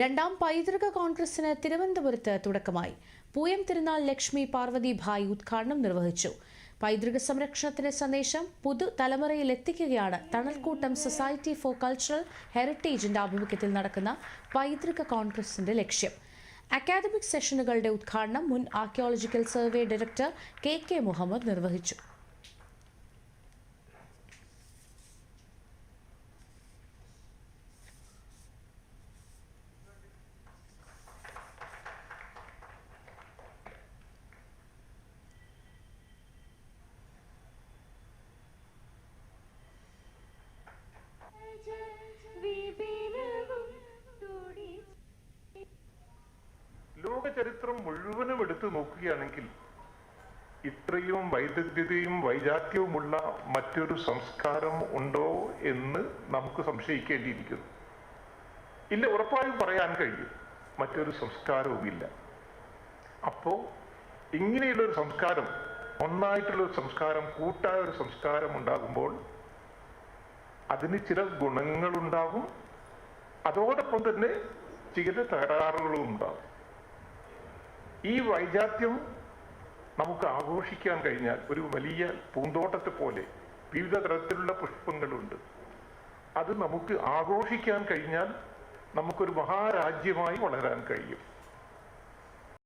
രണ്ടാം പൈതൃക കോൺഗ്രസിന് തിരുവനന്തപുരത്ത് തുടക്കമായി. പൂയം തിരുനാൾ ലക്ഷ്മി പാർവതി ഭായ് ഉദ്ഘാടനം നിർവഹിച്ചു. പൈതൃക സംരക്ഷണത്തിന്റെ സന്ദേശം പുതു തലമുറയിൽ എത്തിക്കുകയാണ് തണൽക്കൂട്ടം സൊസൈറ്റി ഫോർ കൾച്ചറൽ ഹെറിറ്റേജിന്റെ ആഭിമുഖ്യത്തിൽ നടക്കുന്ന പൈതൃക കോൺഗ്രസിന്റെ ലക്ഷ്യം. അക്കാദമിക് സെഷനുകളുടെ ഉദ്ഘാടനം മുൻ archaeological survey director K K Muhammad നിർവഹിച്ചു. ചരിത്രം മുഴുവനും എടുത്തു നോക്കുകയാണെങ്കിൽ ഇത്രയും വൈദഗ്ധ്യതയും വൈജാത്യവുമുള്ള മറ്റൊരു സംസ്കാരം ഉണ്ടോ എന്ന് നമുക്ക് സംശയിക്കേണ്ടിയിരിക്കുന്നു. ഇല്ല ഉറപ്പായും പറയാൻ കഴിയും. മറ്റൊരു സംസ്കാരവും ഇല്ല അപ്പോ ഇങ്ങനെയുള്ള ഒരു സംസ്കാരം ഒന്നായിട്ടുള്ളൊരു സംസ്കാരം കൂട്ടായ ഒരു സംസ്കാരം ഉണ്ടാകുമ്പോൾ അതിന് ചില ഗുണങ്ങളുണ്ടാകും. അതോടൊപ്പം തന്നെ ചില തകരാറുകളും ഉണ്ടാകും ഈ വൈജാത്യം നമുക്ക് ആഘോഷിക്കാൻ കഴിഞ്ഞാൽ ഒരു വലിയ പൂന്തോട്ടത്തെ പോലെ വിവിധ തരത്തിലുള്ള പുഷ്പങ്ങളുണ്ട്. അത് നമുക്ക് ആഘോഷിക്കാൻ കഴിഞ്ഞാൽ നമുക്കൊരു മഹാരാജ്യമായി വളരാൻ കഴിയും.